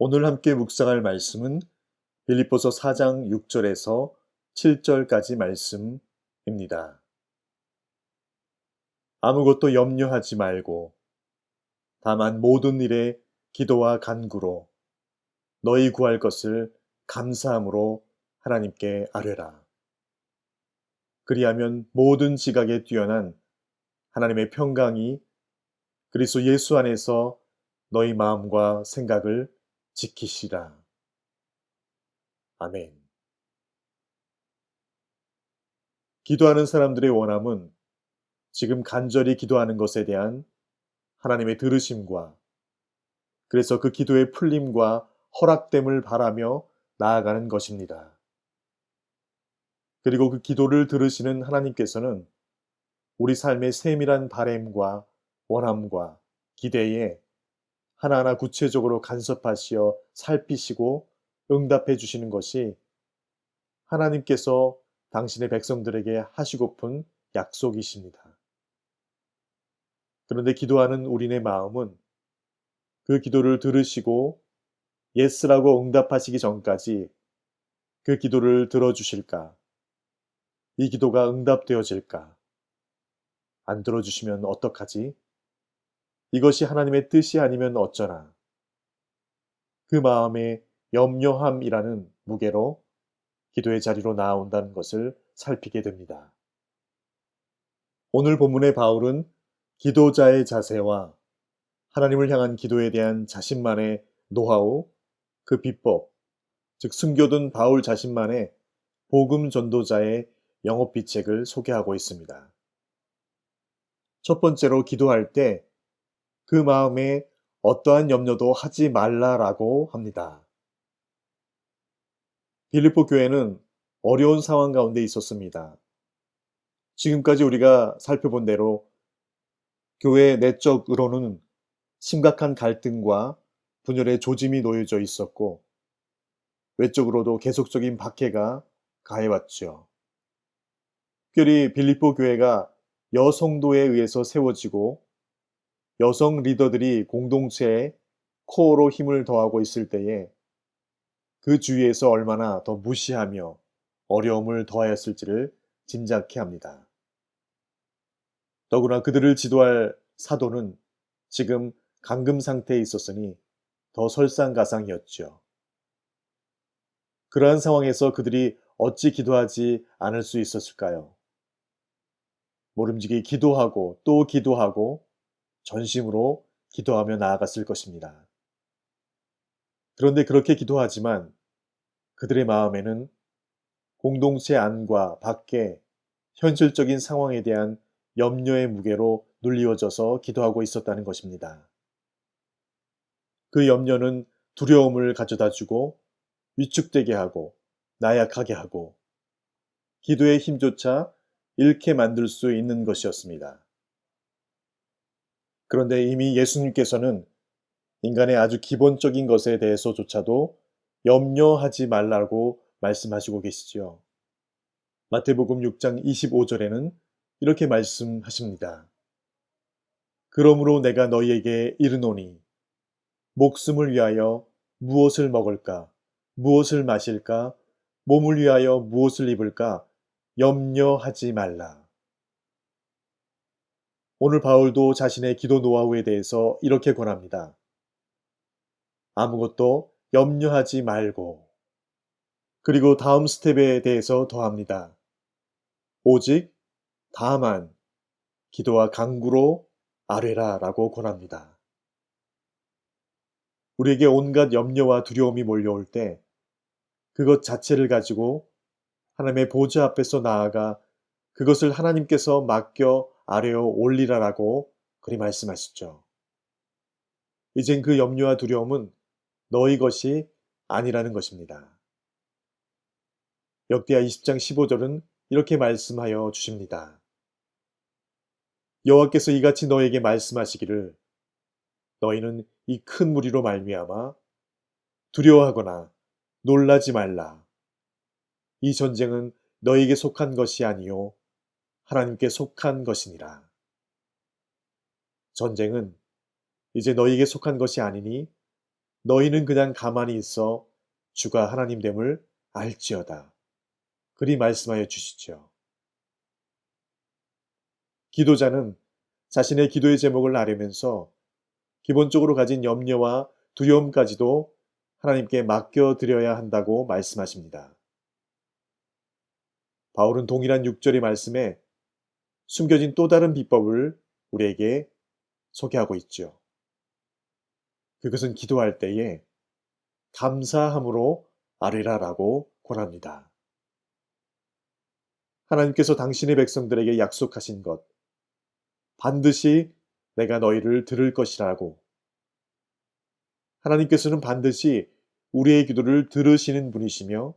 오늘 함께 묵상할 말씀은 빌립보서 4장 6절에서 7절까지 말씀입니다. 아무것도 염려하지 말고 다만 모든 일에 기도와 간구로 너희 구할 것을 감사함으로 하나님께 아뢰라. 그리하면 모든 지각에 뛰어난 하나님의 평강이 그리스도 예수 안에서 너희 마음과 생각을 지키시라. 아멘. 기도하는 사람들의 원함은 지금 간절히 기도하는 것에 대한 하나님의 들으심과 그래서 그 기도의 풀림과 허락됨을 바라며 나아가는 것입니다. 그리고 그 기도를 들으시는 하나님께서는 우리 삶의 세밀한 바램과 원함과 기대에 하나하나 구체적으로 간섭하시어 살피시고 응답해 주시는 것이 하나님께서 당신의 백성들에게 하시고픈 약속이십니다. 그런데 기도하는 우리네 마음은 그 기도를 들으시고 예스라고 응답하시기 전까지 그 기도를 들어주실까? 이 기도가 응답되어질까? 안 들어주시면 어떡하지? 이것이 하나님의 뜻이 아니면 어쩌나. 그 마음에 염려함이라는 무게로 기도의 자리로 나아온다는 것을 살피게 됩니다. 오늘 본문의 바울은 기도자의 자세와 하나님을 향한 기도에 대한 자신만의 노하우, 그 비법, 즉 숨겨둔 바울 자신만의 복음 전도자의 영업 비책을 소개하고 있습니다. 첫 번째로 기도할 때 그 마음에 어떠한 염려도 하지 말라라고 합니다. 빌리포 교회는 어려운 상황 가운데 있었습니다. 지금까지 우리가 살펴본 대로 교회 내적으로는 심각한 갈등과 분열의 조짐이 놓여져 있었고 외적으로도 계속적인 박해가 가해왔죠. 특별히 빌리포 교회가 여성도에 의해서 세워지고 여성 리더들이 공동체의 코어로 힘을 더하고 있을 때에 그 주위에서 얼마나 더 무시하며 어려움을 더하였을지를 짐작케 합니다. 더구나 그들을 지도할 사도는 지금 감금 상태에 있었으니 더 설상가상이었죠. 그러한 상황에서 그들이 어찌 기도하지 않을 수 있었을까요? 모름지기 기도하고 또 기도하고 전심으로 기도하며 나아갔을 것입니다. 그런데 그렇게 기도하지만 그들의 마음에는 공동체 안과 밖에 현실적인 상황에 대한 염려의 무게로 눌리워져서 기도하고 있었다는 것입니다. 그 염려는 두려움을 가져다 주고 위축되게 하고 나약하게 하고 기도의 힘조차 잃게 만들 수 있는 것이었습니다. 그런데 이미 예수님께서는 인간의 아주 기본적인 것에 대해서조차도 염려하지 말라고 말씀하시고 계시지요. 마태복음 6장 25절에는 이렇게 말씀하십니다. 그러므로 내가 너희에게 이르노니 목숨을 위하여 무엇을 먹을까 무엇을 마실까 몸을 위하여 무엇을 입을까 염려하지 말라. 오늘 바울도 자신의 기도 노하우에 대해서 이렇게 권합니다. 아무것도 염려하지 말고 그리고 다음 스텝에 대해서 더합니다. 오직 다만 기도와 강구로 아뢰라 라고 권합니다. 우리에게 온갖 염려와 두려움이 몰려올 때 그것 자체를 가지고 하나님의 보좌 앞에서 나아가 그것을 하나님께서 맡겨 아래어 올리라라고 그리 말씀하시죠. 이젠 그 염려와 두려움은 너희 것이 아니라는 것입니다. 역대하 20장 15절은 이렇게 말씀하여 주십니다. 여호와께서 이같이 너에게 말씀하시기를 너희는 이 큰 무리로 말미암아 두려워하거나 놀라지 말라. 이 전쟁은 너에게 속한 것이 아니요 하나님께 속한 것이니라. 전쟁은 이제 너에게 속한 것이 아니니 너희는 그냥 가만히 있어 주가 하나님 됨을 알지어다. 그리 말씀하여 주시죠. 기도자는 자신의 기도의 제목을 아려면서 기본적으로 가진 염려와 두려움까지도 하나님께 맡겨드려야 한다고 말씀하십니다. 바울은 동일한 6절의 말씀에 숨겨진 또 다른 비법을 우리에게 소개하고 있죠. 그것은 기도할 때에 감사함으로 아뢰라라고 권합니다. 하나님께서 당신의 백성들에게 약속하신 것, 반드시 내가 너희를 들을 것이라고. 하나님께서는 반드시 우리의 기도를 들으시는 분이시며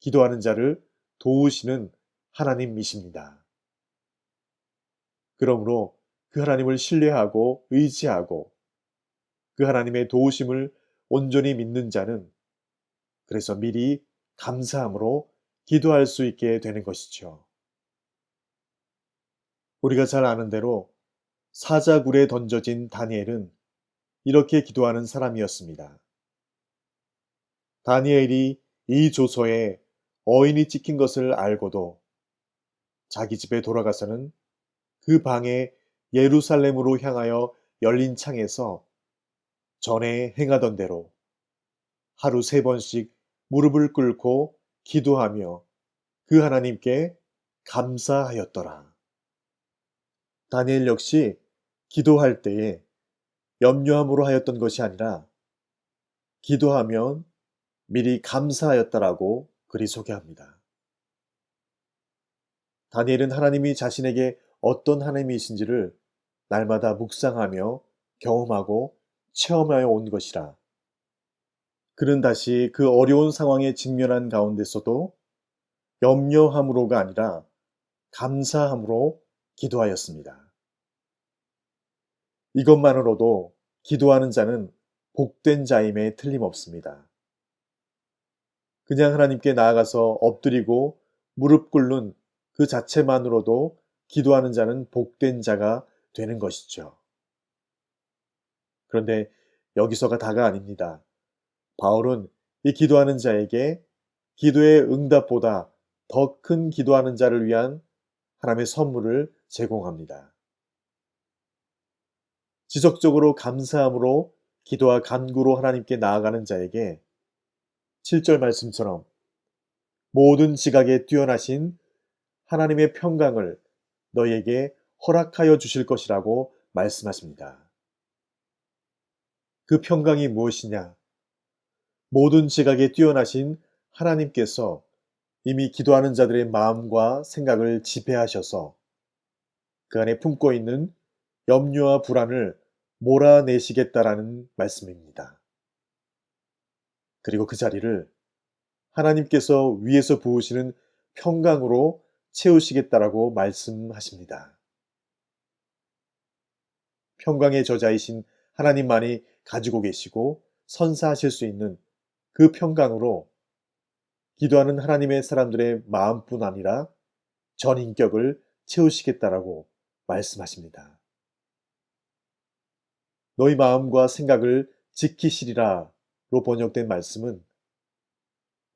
기도하는 자를 도우시는 하나님이십니다. 그러므로 그 하나님을 신뢰하고 의지하고 그 하나님의 도우심을 온전히 믿는 자는 그래서 미리 감사함으로 기도할 수 있게 되는 것이죠. 우리가 잘 아는 대로 사자굴에 던져진 다니엘은 이렇게 기도하는 사람이었습니다. 다니엘이 이 조서에 어인이 찍힌 것을 알고도 자기 집에 돌아가서는 그 방에 예루살렘으로 향하여 열린 창에서 전에 행하던 대로 하루 세 번씩 무릎을 꿇고 기도하며 그 하나님께 감사하였더라. 다니엘 역시 기도할 때에 염려함으로 하였던 것이 아니라 기도하면 미리 감사하였다라고 글이 소개합니다. 다니엘은 하나님이 자신에게 어떤 하나님이신지를 날마다 묵상하며 경험하고 체험하여 온 것이라. 그는 다시 그 어려운 상황에 직면한 가운데서도 염려함으로가 아니라 감사함으로 기도하였습니다. 이것만으로도 기도하는 자는 복된 자임에 틀림없습니다. 그냥 하나님께 나아가서 엎드리고 무릎 꿇는 그 자체만으로도 기도하는 자는 복된 자가 되는 것이죠. 그런데 여기서가 다가 아닙니다. 바울은 이 기도하는 자에게 기도의 응답보다 더 큰 기도하는 자를 위한 하나님의 선물을 제공합니다. 지속적으로 감사함으로 기도와 간구로 하나님께 나아가는 자에게 7절 말씀처럼 모든 지각에 뛰어나신 하나님의 평강을 너에게 허락하여 주실 것이라고 말씀하십니다. 그 평강이 무엇이냐? 모든 지각에 뛰어나신 하나님께서 이미 기도하는 자들의 마음과 생각을 지배하셔서 그 안에 품고 있는 염려와 불안을 몰아내시겠다라는 말씀입니다. 그리고 그 자리를 하나님께서 위에서 부으시는 평강으로 채우시겠다라고 말씀하십니다. 평강의 저자이신 하나님만이 가지고 계시고 선사하실 수 있는 그 평강으로 기도하는 하나님의 사람들의 마음뿐 아니라 전 인격을 채우시겠다라고 말씀하십니다. 너희 마음과 생각을 지키시리라 로 번역된 말씀은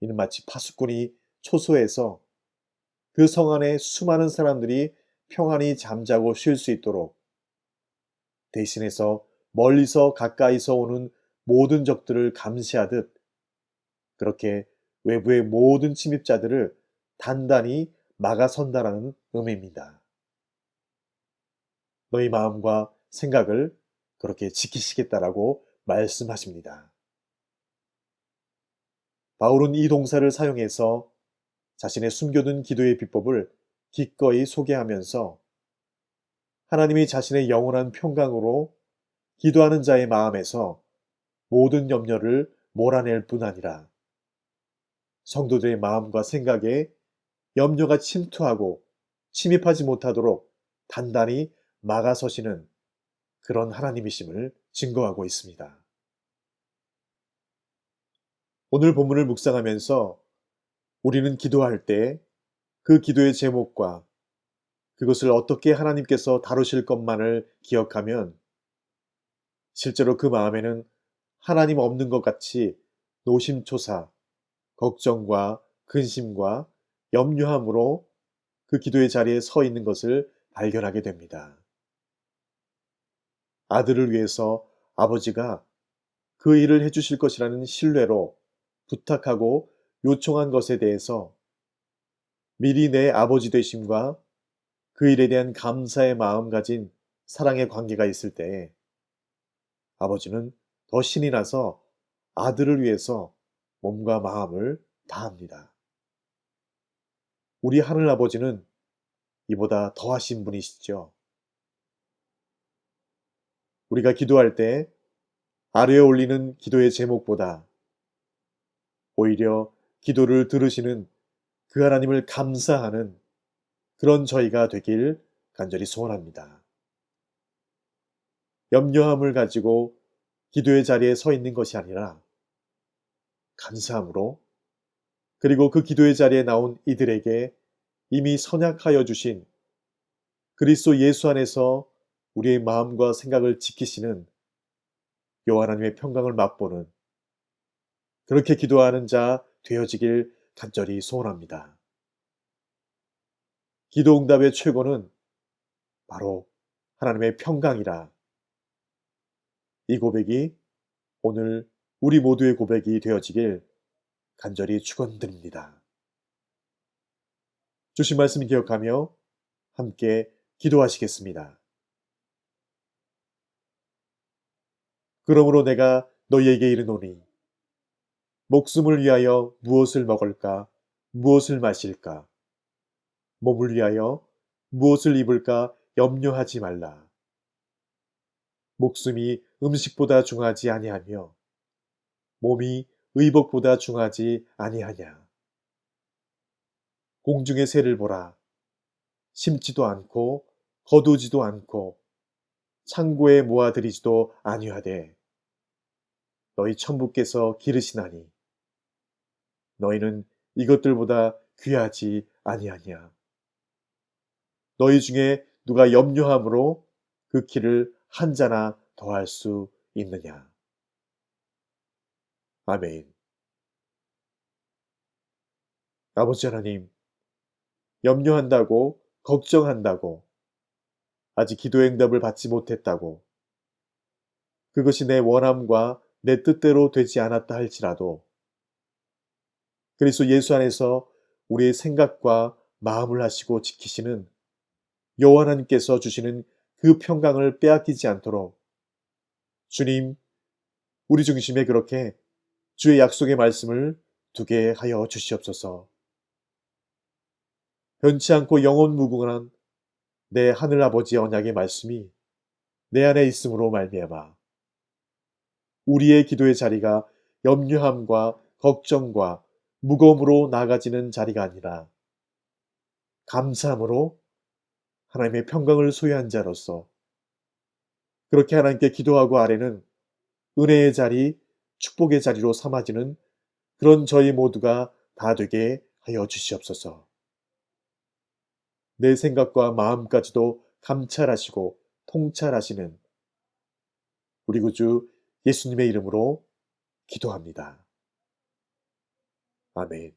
이는 마치 파수꾼이 초소에서 그 성 안에 수많은 사람들이 평안히 잠자고 쉴 수 있도록 대신해서 멀리서 가까이서 오는 모든 적들을 감시하듯 그렇게 외부의 모든 침입자들을 단단히 막아선다라는 의미입니다. 너희 마음과 생각을 그렇게 지키시겠다라고 말씀하십니다. 바울은 이 동사를 사용해서 자신의 숨겨둔 기도의 비법을 기꺼이 소개하면서 하나님이 자신의 영원한 평강으로 기도하는 자의 마음에서 모든 염려를 몰아낼 뿐 아니라 성도들의 마음과 생각에 염려가 침투하고 침입하지 못하도록 단단히 막아서시는 그런 하나님이심을 증거하고 있습니다. 오늘 본문을 묵상하면서 우리는 기도할 때 그 기도의 제목과 그것을 어떻게 하나님께서 다루실 것만을 기억하면 실제로 그 마음에는 하나님 없는 것 같이 노심초사, 걱정과 근심과 염려함으로 그 기도의 자리에 서 있는 것을 발견하게 됩니다. 아들을 위해서 아버지가 그 일을 해주실 것이라는 신뢰로 부탁하고 요청한 것에 대해서 미리 내 아버지 되심과 그 일에 대한 감사의 마음 가진 사랑의 관계가 있을 때 아버지는 더 신이 나서 아들을 위해서 몸과 마음을 다합니다. 우리 하늘 아버지는 이보다 더하신 분이시죠. 우리가 기도할 때 아래에 올리는 기도의 제목보다 오히려 기도를 들으시는 그 하나님을 감사하는 그런 저희가 되길 간절히 소원합니다. 염려함을 가지고 기도의 자리에 서 있는 것이 아니라 감사함으로 그리고 그 기도의 자리에 나온 이들에게 이미 선약하여 주신 그리스도 예수 안에서 우리의 마음과 생각을 지키시는 여호와 하나님의 평강을 맛보는 그렇게 기도하는 자 되어지길 간절히 소원합니다. 기도 응답의 최고는 바로 하나님의 평강이라 이 고백이 오늘 우리 모두의 고백이 되어지길 간절히 축원드립니다. 주신 말씀 기억하며 함께 기도하시겠습니다. 그러므로 내가 너희에게 이르노니 목숨을 위하여 무엇을 먹을까 무엇을 마실까 몸을 위하여 무엇을 입을까 염려하지 말라. 목숨이 음식보다 중하지 아니하며 몸이 의복보다 중하지 아니하냐. 공중의 새를 보라. 심지도 않고 거두지도 않고 창고에 모아들이지도 아니하되 너희 천부께서 기르시나니 너희는 이것들보다 귀하지 아니하냐. 너희 중에 누가 염려함으로 그 키를 한 자나 더할 수 있느냐. 아멘. 아버지 하나님, 염려한다고, 걱정한다고, 아직 기도의 응답을 받지 못했다고, 그것이 내 원함과 내 뜻대로 되지 않았다 할지라도, 그리스도 예수 안에서 우리의 생각과 마음을 하시고 지키시는 여호와 하나님께서 주시는 그 평강을 빼앗기지 않도록 주님 우리 중심에 그렇게 주의 약속의 말씀을 두게 하여 주시옵소서. 변치 않고 영원 무궁한 내 하늘 아버지의 언약의 말씀이 내 안에 있음으로 말미암아 우리의 기도의 자리가 염려함과 걱정과 무거움으로 나가지는 자리가 아니라 감사함으로 하나님의 평강을 소유한 자로서 그렇게 하나님께 기도하고 아래는 은혜의 자리, 축복의 자리로 삼아지는 그런 저희 모두가 다 되게 하여 주시옵소서. 내 생각과 마음까지도 감찰하시고 통찰하시는 우리 구주 예수님의 이름으로 기도합니다. 아멘.